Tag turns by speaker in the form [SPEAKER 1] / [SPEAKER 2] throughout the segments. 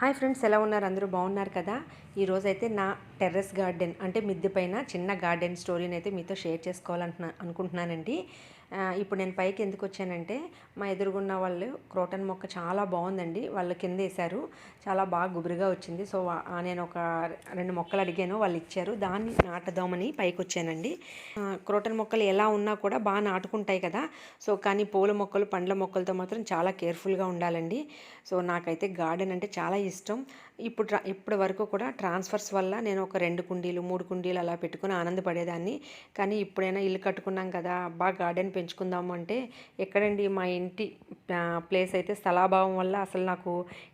[SPEAKER 1] Hi friends ఎలా ఉన్నారు? అందరూ బాగున్నారు కదా? ఈరోజు అయితే నా టెర్రస్ గార్డెన్ అంటే మిద్దె పైన చిన్న గార్డెన్ స్టోరీని అయితే మీతో షేర్ చేసుకోవాలంటున్నా అనుకుంటున్నానండి ఇప్పుడు నేను పైకి ఎందుకు వచ్చానంటే మా ఎదురుగున్న వాళ్ళు క్రోటన్ మొక్క చాలా బాగుందండి. వాళ్ళు కింద వేశారు. చాలా బాగా గుబురుగా వచ్చింది. సో నేను ఒక రెండు మొక్కలు అడిగాను. వాళ్ళు ఇచ్చారు. దాన్ని నాటదామని పైకి వచ్చానండి. క్రోటన్ మొక్కలు ఎలా ఉన్నా కూడా బాగా నాటుకుంటాయి కదా. సో కానీ పూల మొక్కలు పండ్ల మొక్కలతో మాత్రం చాలా కేర్ఫుల్గా ఉండాలండి. సో నాకైతే గార్డెన్ అంటే చాలా ఇష్టం. ఇప్పుడు ఇప్పటి వరకు కూడా ట్రాన్స్ఫర్స్ వల్ల నేను ఒక రెండు కుండీలు మూడు కుండీలు అలా పెట్టుకుని ఆనందపడేదాన్ని. కానీ ఇప్పుడైనా ఇల్లు కట్టుకున్నాం కదా బాగా గార్డెన్ పెంచుకుందాము అంటే ఎక్కడండి మా ఇంటి ప్లేస్ అయితే స్థలాభావం వల్ల అసలు నాకు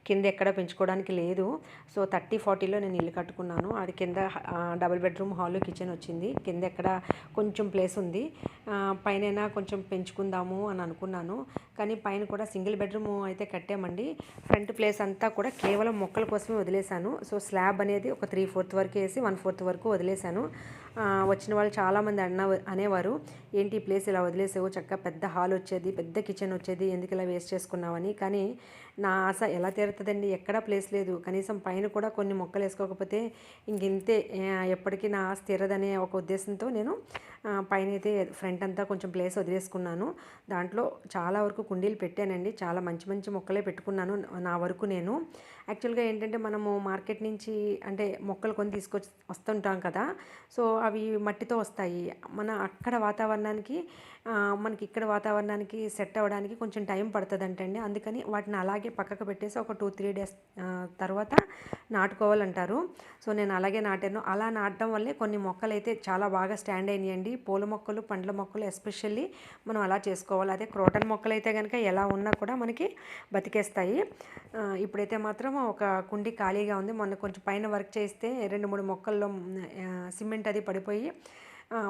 [SPEAKER 1] కింద ఎక్కడ పెంచుకోవడానికి లేదు. సో థర్టీ ఫార్టీలో నేను ఇల్లు కట్టుకున్నాను. అది కింద డబుల్ బెడ్రూమ్ హాల్ కిచెన్ వచ్చింది. కింద ఎక్కడ కొంచెం ప్లేస్ ఉంది. పైన కొంచెం పెంచుకుందాము అని అనుకున్నాను. కానీ పైన కూడా సింగిల్ బెడ్రూమ్ అయితే కట్టామండి. ఫ్రంట్ ప్లేస్ అంతా కూడా కేవలం మొక్కల కోసమే వదిలేశాను. సో స్లాబ్ అనేది ఒక త్రీ ఫోర్త్ వరకు వేసి వన్ ఫోర్త్ వరకు వదిలేశాను. వచ్చిన వాళ్ళు చాలామంది అన్న అనేవారు ఏంటి ఈ ప్లేస్ ఇలా వదిలేసావు? చక్కగా పెద్ద హాల్ వచ్చేది పెద్ద కిచెన్ వచ్చేది ఎందుకు ఇలా వేస్ట్ చేసుకున్నావని? కానీ నా ఆశ ఎలా తీరుతుందండి? ఎక్కడా ప్లేస్ లేదు. కనీసం పైన కూడా కొన్ని మొక్కలు వేసుకోకపోతే ఇంకింతే ఎప్పటికీ నా ఆశ తీరదనే ఒక ఉద్దేశంతో నేను పైన అయితే ఫ్రంట్ అంతా కొంచెం ప్లేస్ వదిలేసుకున్నాను. దాంట్లో చాలా వరకు కుండీలు పెట్టానండి. చాలా మంచి మంచి మొక్కలే పెట్టుకున్నాను నా వరకు నేను. యాక్చువల్గా ఏంటంటే మనము మార్కెట్ నుంచి అంటే మొక్కలు కొని తీసుకొచ్చి వస్తుంటాం కదా సో అవి మట్టితో వస్తాయి. మన అక్కడ వాతావరణానికి మనకి ఇక్కడ వాతావరణానికి సెట్ అవ్వడానికి కొంచెం టైం పడుతుందంటండి. అందుకని వాటిని అలాగే పక్కకు పెట్టేసి ఒక టూ త్రీ డేస్ తర్వాత నాటుకోవాలంటారు. సో నేను అలాగే నాటాను. అలా నాటడం వల్లే కొన్ని మొక్కలు అయితే చాలా బాగా స్టాండ్ అయినాయండి. పూల మొక్కలు పండ్ల మొక్కలు ఎస్పెషల్లీ మనం అలా చేసుకోవాలి. అదే క్రోటన్ మొక్కలు అయితే కనుక ఎలా ఉన్నా కూడా మనకి బతికేస్తాయి. ఇప్పుడైతే మాత్రం ఒక కుండి ఖాళీగా ఉంది. మొన్న కొంచెం పైన వర్క్ చేస్తే రెండు మూడు మొక్కల్లో సిమెంట్ అది పడిపోయి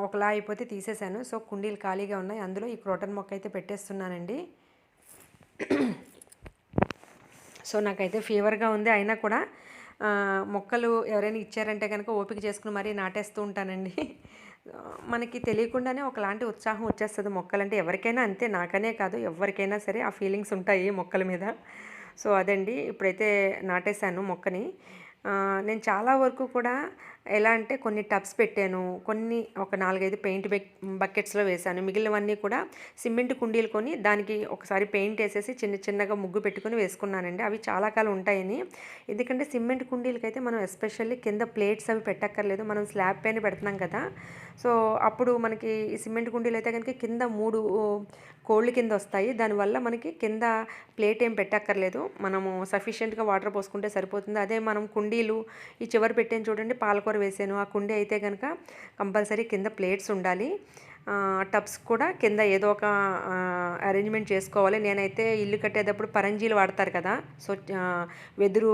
[SPEAKER 1] ఒకలా అయిపోతే తీసేశాను. సో కుండీలు ఖాళీగా ఉన్నాయి. అందులో ఈ క్రోటన్ మొక్క అయితే పెట్టేస్తున్నానండి. సో నాకైతే ఫీవర్గా ఉంది. అయినా కూడా మొక్కలు ఎవరైనా ఇచ్చారంటే కనుక ఓపిక చేసుకుని మరీ నాటేస్తూ ఉంటానండి. మనకి తెలియకుండానే ఒకలాంటి ఉత్సాహం వచ్చేస్తుంది మొక్కలంటే. ఎవరికైనా అంతే. నాకనే కాదు. ఎవరికైనా సరే ఆ ఫీలింగ్స్ ఉంటాయి మొక్కల మీద. సో అదండి. ఇప్పుడైతే నాటేశాను మొక్కని. నేను చాలా వరకు కూడా ఎలా అంటే కొన్ని టబ్స్ పెట్టాను. కొన్ని ఒక నాలుగైదు పెయింట్ బకెట్స్లో వేశాను. మిగిలినవన్నీ కూడా సిమెంట్ కుండీలు కొని దానికి ఒకసారి పెయింట్ వేసేసి చిన్న చిన్నగా ముగ్గు పెట్టుకుని వేసుకున్నానండి. అవి చాలా కాలం ఉంటాయని. ఎందుకంటే సిమెంట్ కుండీలకైతే మనం ఎస్పెషల్లీ కింద ప్లేట్స్ అవి పెట్టక్కర్లేదు. మనం స్లాబ్ పైన పెడుతున్నాం కదా. సో అప్పుడు మనకి ఈ సిమెంట్ కుండీలు అయితే కనుక కింద మూడు కోళ్ళు కింద వస్తాయి. దానివల్ల మనకి కింద ప్లేట్ ఏం పెట్టక్కర్లేదు. మనము సఫిషియెంట్గా వాటర్ పోసుకుంటే సరిపోతుంది. అదే మనం కుండీలు ఈ చివరి పెట్టాను చూడండి పాలకూర వేసాను. ఆ కుండీ అయితే కనుక కంపల్సరీ కింద ప్లేట్స్ ఉండాలి. టబ్స్ కూడా కింద ఏదో ఒక అరేంజ్మెంట్ చేసుకోవాలి. నేనైతే ఇల్లు కట్టేటప్పుడు పరంజీలు వాడతారు కదా. సో వెదురు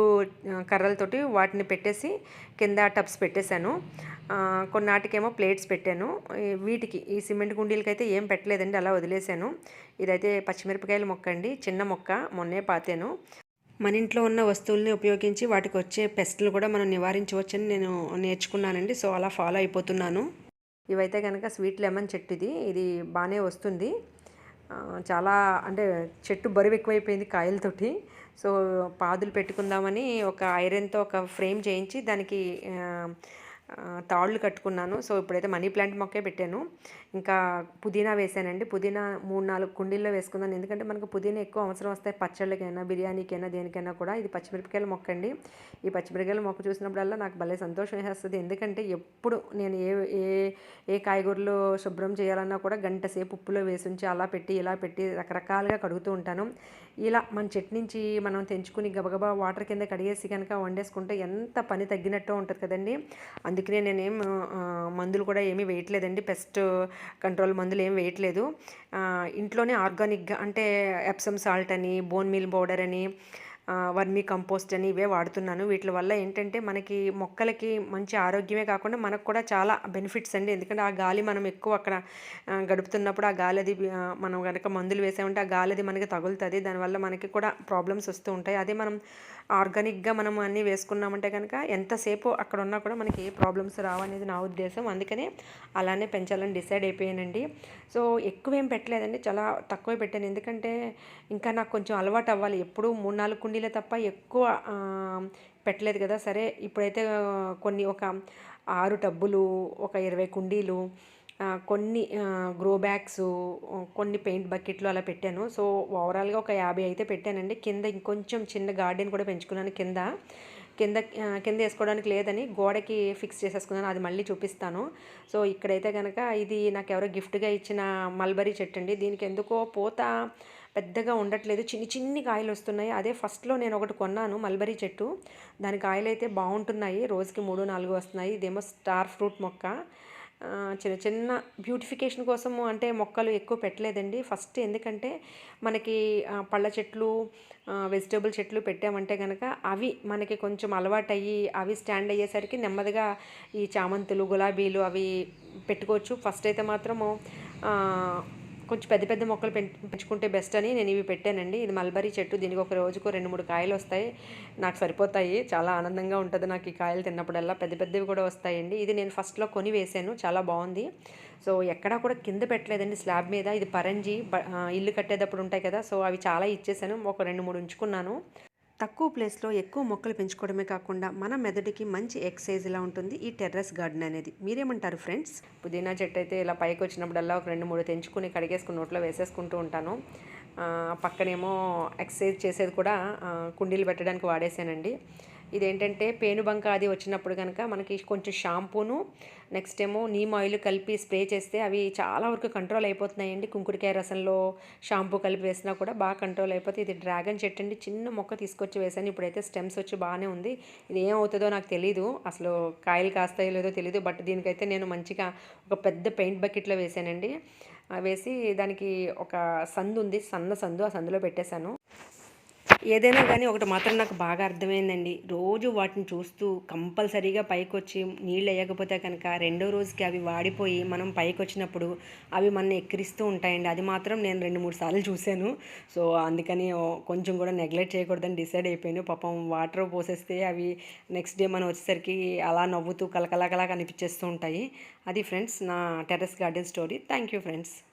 [SPEAKER 1] కర్రలతోటి వాటిని పెట్టేసి కింద టబ్స్ పెట్టేశాను. కొన్నాటికేమో ప్లేట్స్ పెట్టాను. వీటికి ఈ సిమెంట్ కుండీలకైతే అయితే ఏం పెట్టలేదండి అలా వదిలేశాను. ఇదైతే పచ్చిమిరపకాయల మొక్క అండి చిన్న మొక్క మొన్నే పాతాను. మన ఇంట్లో ఉన్న వస్తువుల్ని ఉపయోగించి వాటికి వచ్చే పెస్ట్లు కూడా మనం నివారించవచ్చని నేను నేర్చుకున్నానండి. సో అలా ఫాలో అయిపోతున్నాను. ఇవైతే కనుక స్వీట్ లెమన్ చెట్టు ఇది ఇది బాగానే వస్తుంది చాలా అంటే చెట్టు బరువు ఎక్కువైపోయింది కాయలతోటి. సో పాదులు పెట్టుకుందామని ఒక ఐరన్తో ఒక ఫ్రేమ్ చేయించి దానికి తాళ్ళు కట్టుకున్నాను. సో ఇప్పుడైతే మనీ ప్లాంట్ మొక్కే పెట్టాను. ఇంకా పుదీనా వేసానండి. పుదీనా మూడు నాలుగు కుండీల్లో వేసుకున్నాను. ఎందుకంటే మనకు పుదీనా ఎక్కువ అవసరం వస్తాయి పచ్చళ్ళకైనా బిర్యానీకైనా దేనికైనా కూడా. ఇది పచ్చిమిరపకాయల మొక్క అండి ఈ పచ్చిమిరపకాయల మొక్క చూసినప్పుడల్లా నాకు భలే సంతోషం వేస్తుంది ఎందుకంటే ఎప్పుడు నేను ఏ ఏ ఏ కాయగూరలు శుభ్రం చేయాలన్నా కూడా గంట సేపు ఉప్పులో వేసి ఉంచి అలా పెట్టి ఇలా పెట్టి రకరకాలుగా కడుగుతూ ఉంటాను. ఇలా మన చెట్టు నుంచి మనం తెంచుకుని గబగబా వాటర్ కింద కడిగేసి కనుక వండేసుకుంటే ఎంత పని తగ్గినట్టు ఉంటుంది కదండి. అందుకనే నేనేం మందులు కూడా ఏమీ వేయట్లేదండి. పెస్ట్ కంట్రోల్ మందులు ఏం వేయట్లేదు. ఇంట్లోనే ఆర్గానిక్గా అంటే ఎప్సమ్ సాల్ట్ అని బోన్ మీల్ పౌడర్ అని వర్మీ కంపోస్ట్ అని ఇవే వాడుతున్నాను. వీటి వల్ల ఏంటంటే మనకి మొక్కలకి మంచి ఆరోగ్యమే కాకుండా మనకు కూడా చాలా బెనిఫిట్స్ అండి. ఎందుకంటే ఆ గాలి మనం ఎక్కువ అక్కడ గడుపుతున్నప్పుడు ఆ గాలి అది మనం కనుక మందులు వేసామంటే ఆ గాలి అది మనకి తగులుతుంది. దానివల్ల మనకి కూడా ప్రాబ్లమ్స్ వస్తూ ఉంటాయి. అదే మనం ఆర్గానిక్గా మనం అన్నీ వేసుకున్నామంటే కనుక ఎంతసేపు అక్కడ ఉన్నా కూడా మనకి ఏ ప్రాబ్లమ్స్ రావనేది నా ఉద్దేశం. అందుకనే అలానే పెంచాలని డిసైడ్ అయిపోయానండి. సో ఎక్కువ ఏం పెట్టలేదండి. చాలా తక్కువ పెట్టాను. ఎందుకంటే ఇంకా నాకు కొంచెం అలవాటు అవ్వాలి. ఎప్పుడు మూడు నాలుగు కుండీలే తప్ప ఎక్కువ పెట్టలేదు కదా. సరే ఇప్పుడైతే కొన్ని ఒక ఆరు టబ్బులు ఒక ఇరవై కుండీలు కొన్ని గ్రో బ్యాగ్స్ కొన్ని పెయింట్ బకెట్లు అలా పెట్టాను. సో ఓవరాల్గా ఒక యాభై అయితే పెట్టానండి. కింద ఇంకొంచెం చిన్న గార్డెన్ కూడా పెంచుకున్నాను కింద. కింద కింద వేసుకోవడానికి లేదని గోడకి ఫిక్స్ చేసేసుకున్నాను. అది మళ్ళీ చూపిస్తాను. సో ఇక్కడైతే కనుక ఇది నాకు ఎవరో గిఫ్ట్గా ఇచ్చిన మల్బరీ చెట్టు అండి. దీనికి ఎందుకో పూత పెద్దగా ఉండట్లేదు. చిన్ని చిన్ని కాయలు వస్తున్నాయి. అదే ఫస్ట్లో నేను ఒకటి కొన్నాను మల్బరీ చెట్టు. దాని కాయలు అయితే బాగుంటున్నాయి. రోజుకి మూడు నాలుగు వస్తున్నాయి. ఇదేమో స్టార్ ఫ్రూట్ మొక్క. చిన్న చిన్న బ్యూటిఫికేషన్ కోసము అంటే మొక్కలు ఎక్కువ పెట్టలేదండి. ఫస్ట్ ఎందుకంటే మనకి పళ్ళ చెట్లు వెజిటేబుల్ చెట్లు పెట్టామంటే కనుక అవి మనకి కొంచెం అలవాటు అయ్యి అవి స్టాండ్ అయ్యేసరికి నెమ్మదిగా ఈ చామంతులు గులాబీలు అవి పెట్టుకోవచ్చు. ఫస్ట్ అయితే మాత్రము కొంచెం పెద్ద పెద్ద మొక్కలు పెం పెంచుకుంటే బెస్ట్ అని నేను ఇవి పెట్టానండి. ఇది మల్బరీ చెట్టు. దీనికి ఒక రోజుకు రెండు మూడు కాయలు వస్తాయి. నాకు సరిపోతాయి. చాలా ఆనందంగా ఉంటుంది నాకు ఈ కాయలు తిన్నప్పుడల్లా. పెద్ద పెద్దవి కూడా వస్తాయండి. ఇది నేను ఫస్ట్లో కొని వేసాను. చాలా బాగుంది. సో ఎక్కడా కూడా కింద పెట్టలేదండి స్లాబ్ మీద. ఇది పరంజి ఇల్లు కట్టేటప్పుడు ఉంటాయి కదా. సో అవి చాలా ఇచ్చేసాను. ఒక రెండు మూడు ఉంచుకున్నాను. తక్కువ ప్లేస్లో ఎక్కువ మొక్కలు పెంచుకోవడమే కాకుండా మన మెదడుకి మంచి ఎక్సైజ్ ఇలా ఉంటుంది? ఈ టెర్రస్ గార్డెన్ అనేది. మీరేమంటారు ఫ్రెండ్స్? పుదీనా చెట్టు అయితే ఇలా పైకి వచ్చినప్పుడల్లా ఒక రెండు మూడు తెంచుకుని కడిగేసుకుని నోట్లో వేసేసుకుంటూ ఉంటాను. పక్కనేమో ఎక్సర్సైజ్ చేసేది కూడా కుండీలు పెట్టడానికి వాడేసానండి ఇదేంటంటే పేనుబంక అది వచ్చినప్పుడు కనుక మనకి కొంచెం షాంపూను నెక్స్ట్ ఏమో నీమ్ ఆయిల్ కలిపి స్ప్రే చేస్తే అవి చాలా వరకు కంట్రోల్ అయిపోతున్నాయండి. కుంకుడికాయ రసంలో షాంపూ కలిపి వేసినా కూడా బాగా కంట్రోల్ అయిపోతుంది ఇది డ్రాగన్ చెట్టు అండి. చిన్న మొక్క తీసుకొచ్చి వేసాను. ఇప్పుడైతే స్టెమ్స్ వచ్చి బాగానే ఉంది. ఇది ఏమవుతుందో నాకు తెలియదు అసలు కాయలు కాస్తాయో లేదో తెలియదు బట్ దీనికైతే నేను మంచిగా ఒక పెద్ద పెయింట్ బకెట్లో వేసానండి. వేసి దానికి ఒక సందు ఉంది. సన్న సందు. ఆ సందులో పెట్టేశాను. ఏదైనా కానీ ఒకటి మాత్రం నాకు బాగా అర్థమైందండి. రోజు వాటిని చూస్తూ కంపల్సరీగా పైకి వచ్చి నీళ్ళు వేయకపోతే కనుక రెండో రోజుకి అవి వాడిపోయి మనం పైకి వచ్చినప్పుడు అవి మన ఎక్కిరిస్తూ ఉంటాయండి. అది మాత్రం నేను రెండు మూడు సార్లు చూశాను. సో అందుకని కొంచెం కూడా నెగ్లెక్ట్ చేయకూడదని డిసైడ్ అయిపోయాను. పాపం వాటర్ పోసేస్తే అవి నెక్స్ట్ డే మనం వచ్చేసరికి అలా నవ్వుతూ కలకలకలా కనిపించేస్తూ ఉంటాయి. అది ఫ్రెండ్స్ నా terrace garden story. Thank you friends.